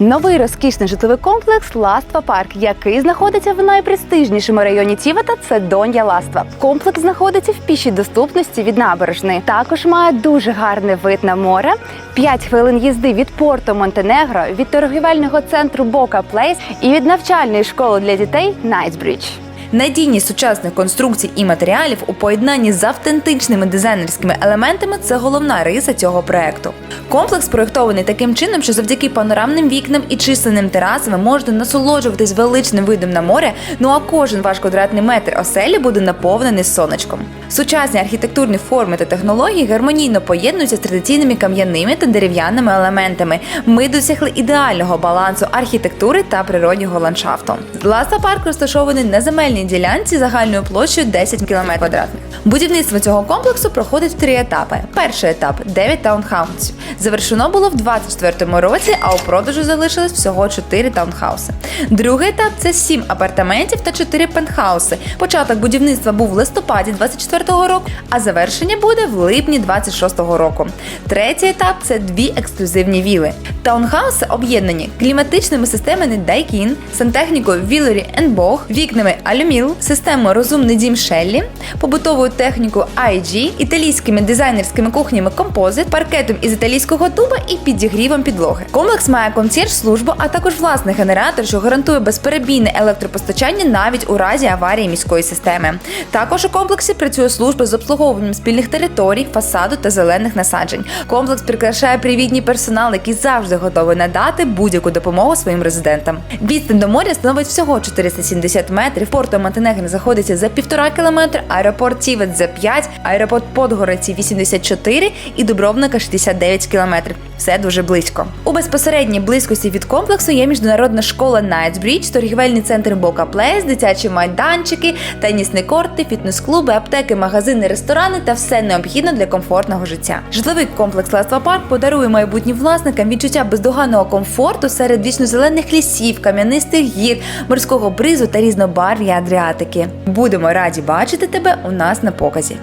Новий розкішний житловий комплекс Ластва Парк, який знаходиться в найпрестижнішому районі Тівета, це Дон'я Ластва. Комплекс знаходиться в пішій доступності від набережної. Також має дуже гарний вид на море. 5 хвилин їзди від порту Монтенегро, від торгівельного центру Бока Плейс і від навчальної школи для дітей Найтсбрідж. Надійність сучасних конструкцій і матеріалів у поєднанні з автентичними дизайнерськими елементами це головна риса цього проекту. Комплекс проєктований таким чином, що завдяки панорамним вікнам і численним терасам можете насолоджуватись величним видом на море. Ну а кожен ваш квадратний метр оселі буде наповнений сонечком. Сучасні архітектурні форми та технології гармонійно поєднуються з традиційними кам'яними та дерев'яними елементами. Ми досягли ідеального балансу архітектури та природнього ландшафту. Ласа парк розташований на земельній ділянці загальною площею 10 км квадратних. Будівництво цього комплексу проходить в три етапи. Перший етап 9 таунхаусів. Завершено було в 24-му році, а у продажу залишилось всього 4 таунхауси. Другий етап це 7 апартаментів та 4 пентхауси. Початок будівництва був в листопаді 24-го року, а завершення буде в липні 26-го року. Третій етап це дві ексклюзивні віли. Таунхауси об'єднані кліматичними системами Daikin, сантехнікою Віллері Бог, вікнами Алюміл, системою Розумний дім Шеллі, побутовою технікою IG, італійськими дизайнерськими кухнями Composite, паркетом із італійського дуба і підігрівом підлоги. Комплекс має консьєрж-службу, а також власний генератор, що гарантує безперебійне електропостачання навіть у разі аварії міської системи. Також у комплексі працює служба з обслуговуванням спільних територій, фасаду та зелених насаджень. Комплекс прикрашає привітний персонал, який завжди готовий надати будь-яку допомогу своїм резидентам. Відстань до моря становить всього 470 метрів. Порто Монтенегро знаходиться за півтора кілометра, аеропорт Тівет за 5, аеропорт Подгороці 84 і Дубровника 69 кілометрів. Все дуже близько. У безпосередній близькості від комплексу є міжнародна школа Найтсбрідж, торгівельний центр Бока Плейс, дитячі майданчики, тенісні корти, фітнес-клуби, аптеки, магазини, ресторани та все необхідне для комфортного життя. Житловий комплекс Ластва Парк подарує майбутнім власникам відчуття бездоганного комфорту серед вічнозелених лісів, кам'янистих гір, морського бризу та різнобарв'я Адріатики. Будемо раді бачити тебе у нас на показі.